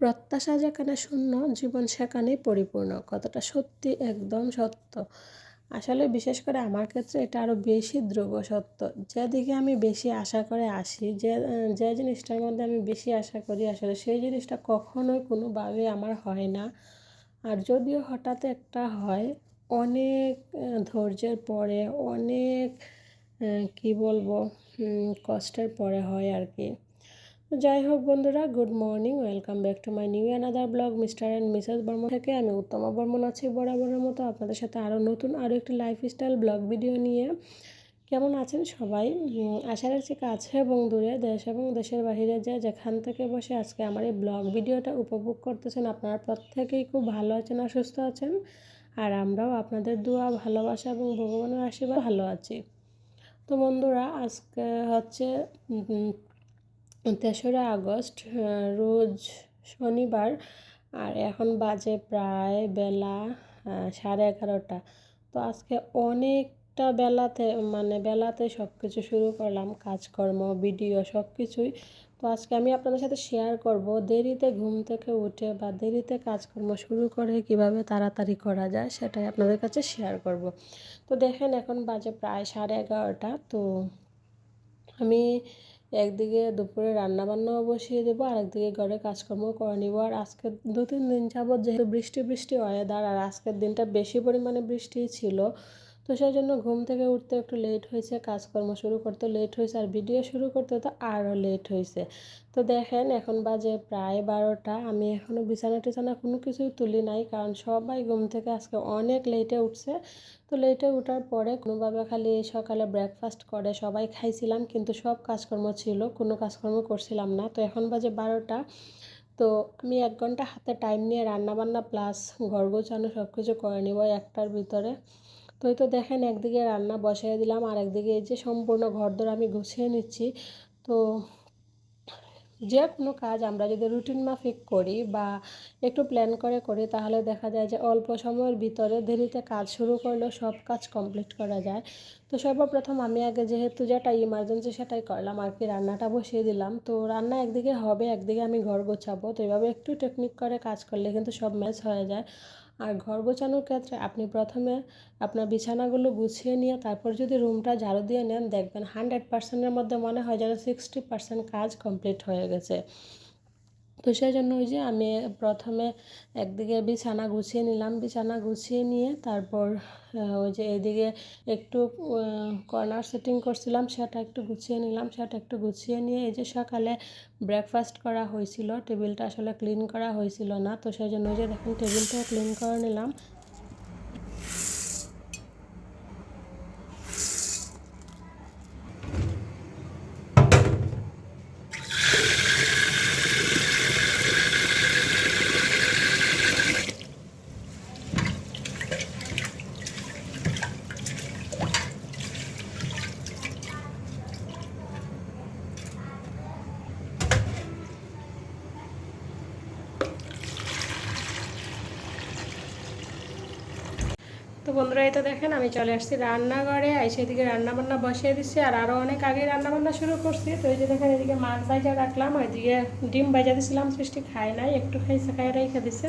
প্রত্যাশা যেখানে শূন্য জীবন সেখানেই পরিপূর্ণ। কথাটা সত্যি, একদম সত্য। আসলে বিশেষ করে আমার ক্ষেত্রে এটা আরও বেশি ধ্রুব সত্য। যেদিকে আমি বেশি আশা করে আসি, যে যে জিনিসটার মধ্যে আমি বেশি আশা করি, আসলে সেই জিনিসটা কখনোই কোনোভাবে আমার হয় না। আর যদিও হঠাৎ একটা হয়, অনেক ধৈর্যের পরে, অনেক কি বলব কষ্টের পরে হয় আর কি। যাই হোক বন্ধুরা, good morning, welcome back to my new another blog, Mr and Mrs Barman থেকে। আমি উত্তমা বর্মন আছি বরাবরের মতো আপনাদের সাথে আরও নতুন, আরও একটি লাইফস্টাইল ব্লগ ভিডিও নিয়ে। কেমন আছেন সবাই? আশা রাখছি কাছে এবং দূরে, দেশ এবং দেশের বাহিরে যে যেখান থেকে বসে আজকে আমার এই ব্লগ ভিডিওটা উপভোগ করতেছেন, আপনারা প্রত্যেকেই খুব ভালো আছেন আর সুস্থ আছেন, আর আমরাও আপনাদের দোয়া, ভালোবাসা এবং ভগবানের আশীর্বাদ ভালো আছি। তো বন্ধুরা, আজকে হচ্ছে তেসরা আগস্ট রোজ শনিবার, আর এখন বাজে প্রায় বেলা সাড়ে এগারোটা। তো আজকে অনেকটা বেলাতে মানে বেলাতে সব কিছু শুরু করলাম, কাজকর্ম, ভিডিও সব কিছুই তো আজকে আমি আপনাদের সাথে শেয়ার করব, দেরিতে ঘুম থেকে উঠে বা দেরিতে কাজকর্ম শুরু করে কীভাবে তাড়াতাড়ি করা যায় সেটাই আপনাদের কাছে শেয়ার করব। তো দেখেন এখন বাজে প্রায় সাড়ে এগারোটা, তো আমি একদিকে দুপুরে রান্না বান্নাও বসিয়ে দেবো আর একদিকে ঘরে কাজকর্ম করে নিব। আর আজকে দু তিন দিন যাবৎ যেহেতু বৃষ্টি বৃষ্টি ওয়েদার আর আজকের দিনটা বেশি পরিমাণে বৃষ্টি ছিল তো সেই জন্য ঘুম থেকে উঠতে একটু লেট হয়েছে, কাজকর্ম শুরু করতে লেট হয়েছে, আর ভিডিও শুরু করতে তো আরও লেট হয়েছে। তো দেখেন, এখন বাজে প্রায় বারোটা, আমি এখনও বিছানা টিছানা কোনো কিছুই তুলি নাই, কারণ সবাই ঘুম থেকে আজকে অনেক লেটে উঠছে। তো লেটে ওঠার পরে কোনোভাবে খালি সকালে ব্রেকফাস্ট করে, সবাই খাইছিলাম, কিন্তু সব কাজকর্ম ছিল, কোনো কাজকর্ম করছিলাম না। তো এখন বাজে বারোটা, তো আমি এক ঘণ্টা হাতে টাইম নিয়ে রান্নাবান্না প্লাস ঘর গোছানো সব কিছু করে নিব একটার ভিতরে। তো এই তো দেখেন একদিকে রান্না বসাই দিলাম, আর একদিকে এই যে সম্পূর্ণ ঘর ধরে আমি গুছিয়ে নিচ্ছি। তো যে কোনো কাজ আমরা যদি রুটিন মাফিক করি বা একটু প্ল্যান করে করি, তাহলে দেখা যায় যে অল্প সময়ের ভিতরে দেরিতে কাজ শুরু করলেও সব কাজ কমপ্লিট করা যায়। তো সর্বপ্রথম আমি আগে যেহেতু যেটা ইমার্জেন্সি সেটাই করলাম, আর কি রান্নাটা বসিয়ে দিলাম। তো রান্না একদিকে হবে, একদিকে আমি ঘর গোছাবো। তো এভাবে একটু টেকনিক করে কাজ করলে কিন্তু সব ম্যাচ হয়ে যায়। আর ঘর গোছানোর ক্ষেত্রে আপনি প্রথমে আপনার বিছানাগুলো গুছিয়ে নিয়ে তারপর যদি রুমটা ঝাড়ু দিয়ে নেন, দেখবেন হান্ড্রেড পার্সেন্টের মধ্যে মনে হয় যেন সিক্সটি পার্সেন্ট কাজ কমপ্লিট হয়ে গেছে। তো সেই জন্য ওই যে আমি প্রথমে একদিকে বিছানা গুছিয়ে নিলাম। বিছানা গুছিয়ে নিয়ে তারপর ওই যে এদিকে একটু কর্নার সেটিং করছিলাম, সেটা একটু গুছিয়ে নিলাম। সেটা একটু গুছিয়ে নিয়ে এই যে সকালে ব্রেকফাস্ট করা হয়েছিল, টেবিলটা আসলে ক্লিন করা হয়েছিল না। তো সেই জন্য ওই যে দেখুন টেবিলটা ক্লিন করে নিলাম। তো বন্ধুরা তো দেখেন, আমি চলে আসছি রান্নাঘরে। আর সেদিকে রান্নাবান্না বসিয়ে দিচ্ছি, আর আরও অনেক আগে রান্নাবান্না শুরু করছি। তো এই যে দেখেন, এদিকে মাছ ভাজা রাখলাম ওইদিকে ডিম ভাজা দিয়েছিলাম সৃষ্টি খায় নাই, একটু খাইছে খাই রেখে দিছে।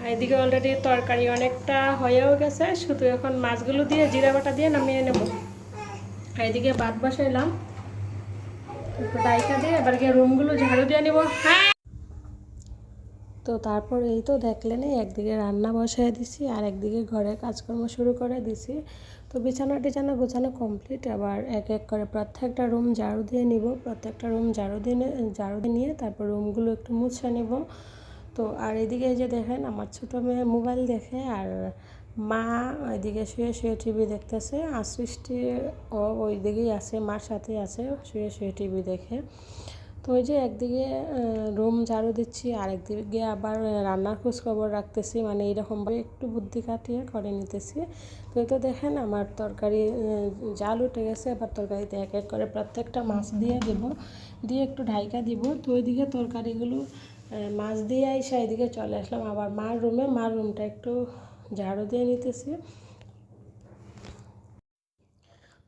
আর এদিকে অলরেডি তরকারি অনেকটা হয়েও গেছে, শুধু এখন মাছগুলো দিয়ে জিরা বাটা দিয়ে নামিয়ে নেব। আর এদিকে ভাত বসাইলাম, একটু ডাইকা দিয়ে, এবার গিয়ে রুমগুলো ঝাড়ু দিয়ে নেব। হ্যাঁ! তো তারপর এই তো দেখলেন একদিকে রান্না বসাই দিছি, আর একদিকে ঘরে কাজকর্ম শুরু করে দিছি। তো বিছানা টিছানা গোছানো কমপ্লিট আবার এক এক করে প্রত্যেকটা রুম ঝাড়ু দিয়ে নিব। প্রত্যেকটা রুম ঝাড়ু দিয়ে ঝাড়ু দিয়ে নিয়ে তারপর রুমগুলো একটু মুছে নেব। তো আর এদিকে যে দেখেন, আমার ছোটো মেয়ে মোবাইল দেখে, আর মা ওইদিকে শুয়ে শুয়ে টিভি দেখতেছে। আর সৃষ্টি ওই দিকেই আছে, মার সাথেই আছে, শুয়ে শুয়ে টিভি দেখে। তো ওই যে একদিকে রুম ঝাড়ু দিচ্ছি আর একদিকে আবার রান্নার খোঁজ খবর রাখতেছি মানে এইরকমভাবে একটু বুদ্ধি কাটিয়ে করে নিতেছি। তো তো দেখেন আমার তরকারি জাল উঠে গেছে, এবার তরকারিতে এক এক করে প্রত্যেকটা মাছ দিয়ে দেবো। দিয়ে একটু ঢাইকা দিব, তো ওইদিকে তরকারিগুলো মাছ দিয়ে আইসা এদিকে চলে আসলাম। আবার মার রুমে, মার রুমটা একটু ঝাড়ু দিয়ে নিতেছি।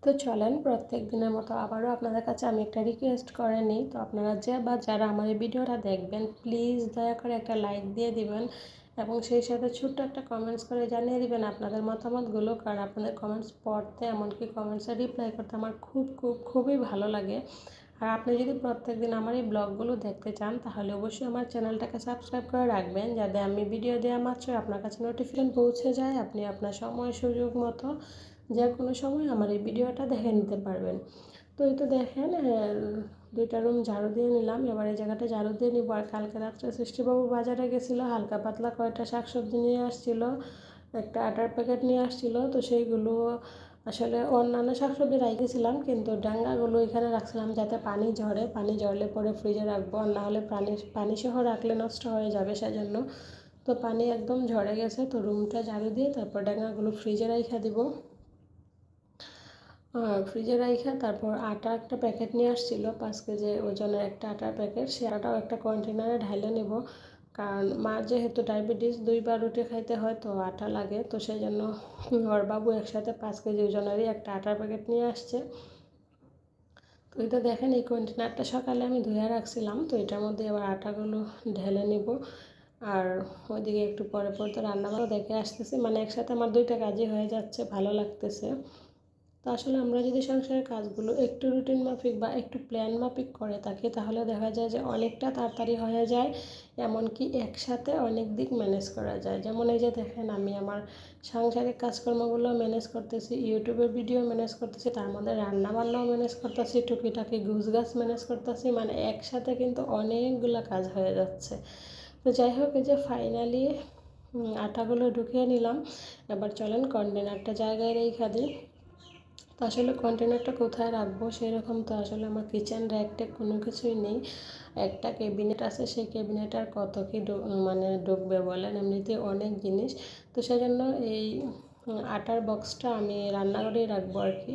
তো চলেন প্রত্যেক দিনের মতো আবারও আপনাদের কাছে আমি একটা রিকোয়েস্ট করে নিই। তো আপনারা যে বা যারা আমার এই ভিডিওটা দেখবেন প্লিজ দয়া করে একটা লাইক দিয়ে দিবেন এবং সেই সাথে ছোট্ট একটা কমেন্টস করে জানিয়ে দিবেন আপনাদের মতামতগুলো। কারণ আপনাদের কমেন্টস পড়তে, এমনকি কমেন্টসে রিপ্লাই করতে আমার খুব খুব, খুবই ভালো লাগে। আর আপনি যদি প্রত্যেক দিন আমার এই ব্লগগুলো দেখতে চান, তাহলে অবশ্যই আমার চ্যানেলটাকে সাবস্ক্রাইব করে রাখবেন যাতে আমি ভিডিও দেওয়া মাত্র আপনার কাছে নোটিফিকেশন পৌঁছে যায়, আপনি আপনার সময়, সুযোগ মতো যে কোনো সময় আমার এই ভিডিওটা দেখে নিতে পারবেন। তো এই তো দেখেন দুইটা রুম ঝাড়ু দিয়ে নিলাম। এবার এই জায়গাটা ঝাড়ু দিয়ে নিব। আর কালকে রাত্রে সৃষ্টিবাবু বাজারে গেছিল, হালকা পাতলা কয়টা শাকসবজি নিয়ে আসছিল, একটা আটার প্যাকেট নিয়ে আসছিল। তো সেইগুলো আসলে অন্যান্য শাকসবজি রাখতেছিলাম কিন্তু ডাঙ্গাগুলো এখানে রাখছিলাম যাতে পানি ঝরে। পানি ঝরলে পরে ফ্রিজে রাখব। আর না হলে পানি পানি সহ রাখলে নষ্ট হয়ে যাবে সেজন্য। তো পানি একদম ঝরে গেছে। তো রুমটা ঝাড়ু দিয়ে তারপর ডাঙ্গাগুলো ফ্রিজে রেখে দিব। ফ্রিজে রাইখা, তারপর আটা একটা প্যাকেট নিয়ে আসছিল, পাঁচ কেজি ওজনের একটা আটার প্যাকেট। সে আটাও একটা কন্টেনারে ঢাইলে নেব। কারণ মা যেহেতু ডায়াবেটিস, দুইবার রুটি খাইতে হয় তো আটা লাগে। তো সেই জন্য ওর বাবু একসাথে পাঁচ কেজি ওজনেরই একটা আটার প্যাকেট নিয়ে আসছে। তো এটা দেখেন, এই কন্টেনারটা সকালে আমি ধুয়ে রাখছিলাম। তো এটার মধ্যে এবার আটাগুলো ঢেলে নিব। আর ওইদিকে একটু পরে পরে তো রান্নাবান্না দেখে আসতেছি। মানে একসাথে আমার দুইটা কাজই হয়ে যাচ্ছে, ভালো লাগতেছে। তো আসলে আমরা যদি সংসারের কাজগুলো একটু রুটিন মাফিক বা একটু প্ল্যান মাফিক করে থাকি, তাহলে দেখা যায় যে অনেকটা তাড়াতাড়ি হয়ে যায়। এমনকি একসাথে অনেক দিক ম্যানেজ করা যায়। যেমন এই যে দেখেন, আমি আমার সাংসারিক কাজকর্মগুলো ম্যানেজ করতেছি ইউটিউবের ভিডিও ম্যানেজ করতেছি, তার মধ্যে রান্নাবান্নাও ম্যানেজ করতেছি, টুকিটাকি গুছ গাছ ম্যানেজ করতেছি মানে একসাথে কিন্তু অনেকগুলো কাজ হয়ে যাচ্ছে। তো যাই হোক, এই যে ফাইনালি আটাগুলো ঢুকিয়ে নিলাম। এবার চলেন কন্টেনারটা জায়গায় রেখা দিই। তো আসলে কন্টেনারটা কোথায় রাখব সেরকম তো আসলে আমার কিচেন র্যাকটে কোনো কিছুই নেই। একটা ক্যাবিনেট আছে, সেই ক্যাবিনেট আর কত কি মানে ঢুকবে বলেন, এমনিতে অনেক জিনিস। তো সেজন্য এই আটার বক্সটা আমি রান্নাঘরেই রাখব আর কি।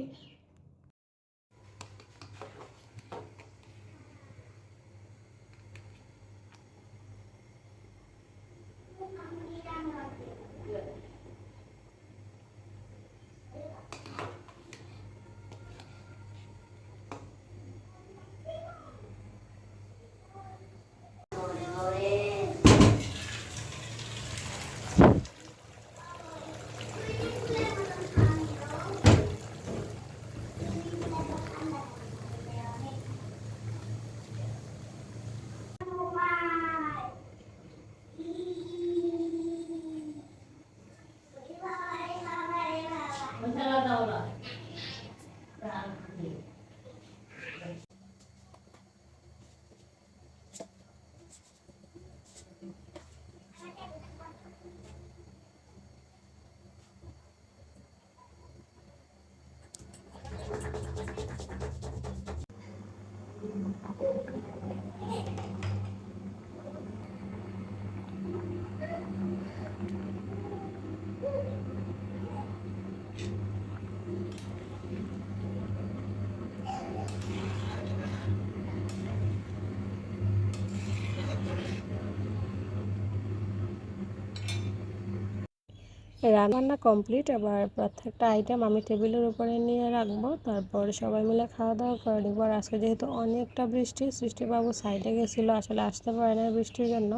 রান্না কমপ্লিট, এবার প্রত্যেকটা আইটেম আমি টেবিলের উপরে নিয়ে রাখব। তারপর সবাই মিলে খাওয়া দাওয়া করে নিব। আর আজকে যেহেতু অনেকটা বৃষ্টি, সৃষ্টিবাবু সাইডে গেছিল, আসলে আসতে পারে না বৃষ্টির জন্য।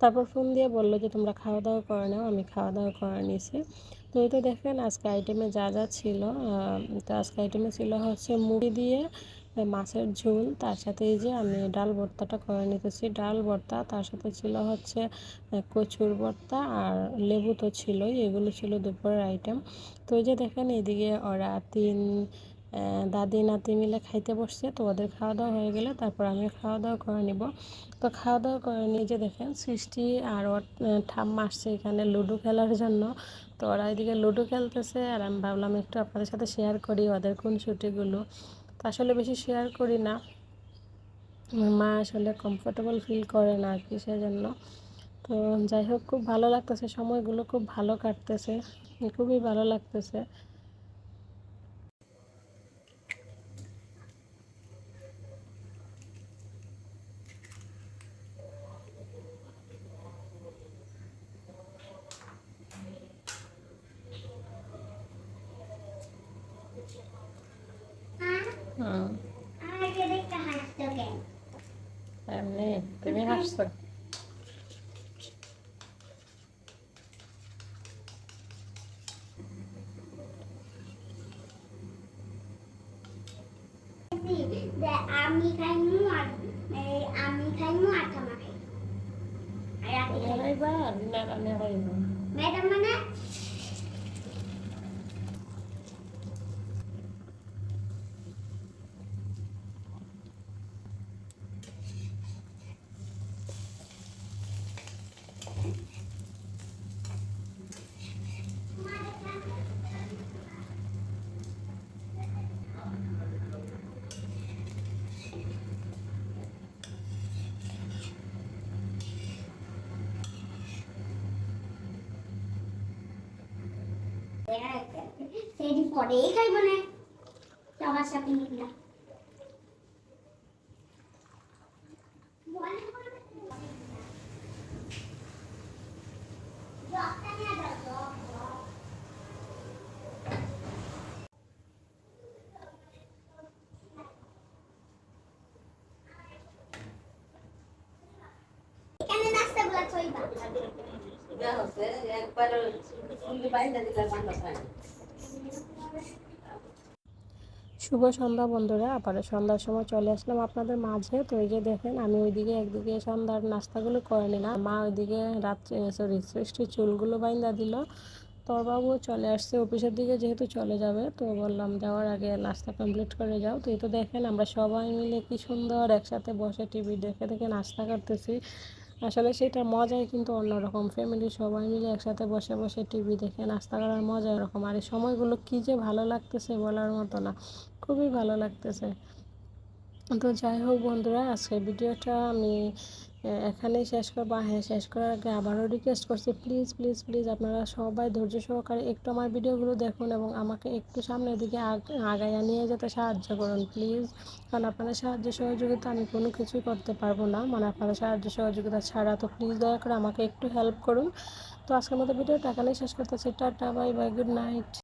তারপর ফোন দিয়ে বলল যে, তোমরা খাওয়া দাওয়া করে নাও, আমি খাওয়া দাওয়া করে নিছি। তো এই তো দেখেন, আজকে আইটেমে যা যা ছিল তো আজকে আইটেমে ছিল হচ্ছে মুড়ি দিয়ে মাছের ঝোল, তার সাথে এই যে আমি ডাল ভর্তাটা করে নিতেছি। ডাল ভর্তা, তার সাথে ছিল হচ্ছে কচুর ভর্তা আর লেবু তো ছিলই, এগুলো ছিল দুপুরের আইটেম তো এই যে দেখেন এদিকে ওরা তিন দাদি নাতি মিলে খাইতে বসছে। তো ওদের খাওয়া দাওয়া হয়ে গেলে তারপর আমি খাওয়া দাওয়া করে নিব। তো খাওয়া দাওয়া করে নিয়ে যে দেখেন, সৃষ্টি আর ওর ঠাম্মা আসছে এখানে লুডো খেলার জন্য। তো ওরা এদিকে লুডো খেলতেছে আর আমি ভাবলাম একটু আপনাদের সাথে শেয়ার করি ওদের কোন ছুটিগুলো। তো আসলে বেশি শেয়ার করি না। আমার মা আসলে কমফোর্টেবল ফিল করে না আর কি সেজন্য। তো যাই হোক, খুব ভালো লাগতেছে, সময়গুলো খুব ভালো কাটতেছে, খুবই ভালো লাগতেছে। আসছে যে আমি খাইমু আর আমি খাইমু আর তোমার খাই আর রাতে খাইমু। না না না ম্যাডাম মানে সেটি পরেই খাইব না সবার সাথে মিলা এখানে নাস্তাগুলো চলবা শুভ সন্ধ্যা বন্ধুরা, আবার সন্ধ্যার সময় চলে আসলাম আপনাদের মাঝে। তো এই যে দেখেন, আমি ওইদিকে একদিকে সন্ধ্যার নাস্তাগুলো করে নিলাম। মা ওইদিকে রাত্রে সরি সৃষ্টির চুলগুলো বাইন্দা দিল। তোর বাবু চলে আসছে অফিসের দিকে, যেহেতু চলে যাবে। তো বললাম, যাওয়ার আগে নাস্তা কমপ্লিট করে যাও। তো এই তো দেখেন, আমরা সবাই মিলে কি সুন্দর একসাথে বসে টিভি দেখে দেখে নাস্তা করতেছি। আসলে সেটা মজাই কিন্তু অন্যরকম। ফ্যামিলি সবাই মিলে একসাথে বসে বসে টিভি দেখে নাস্তা করার মজা এরকম আর এই সময়গুলো কী যে ভালো লাগতেছে বলার মতো না। খুবই ভালো লাগতেছে। তো যাই হোক বন্ধুরা, আজকের ভিডিওটা আমি এখানেই শেষ করব। হ্যাঁ শেষ করার আগে আবারও রিকোয়েস্ট করছি প্লিজ প্লিজ প্লিজ আপনারা সবাই ধৈর্য সহকারে একটু আমার ভিডিওগুলো দেখুন এবং আমাকে একটু সামনের দিকে আগ- আগাইয়া নিয়ে যেতে সাহায্য করুন প্লিজ কারণ আপনাদের সাহায্য সহযোগিতা আমি কোনো কিছুই করতে পারব না। মানে আপনাদের সাহায্য সহযোগিতা ছাড়া। তো প্লিজ দয়া করে আমাকে একটু হেল্প করুন। তো আজকের মতো ভিডিওটা এখানেই শেষ করতেছি। Tata bye bye good night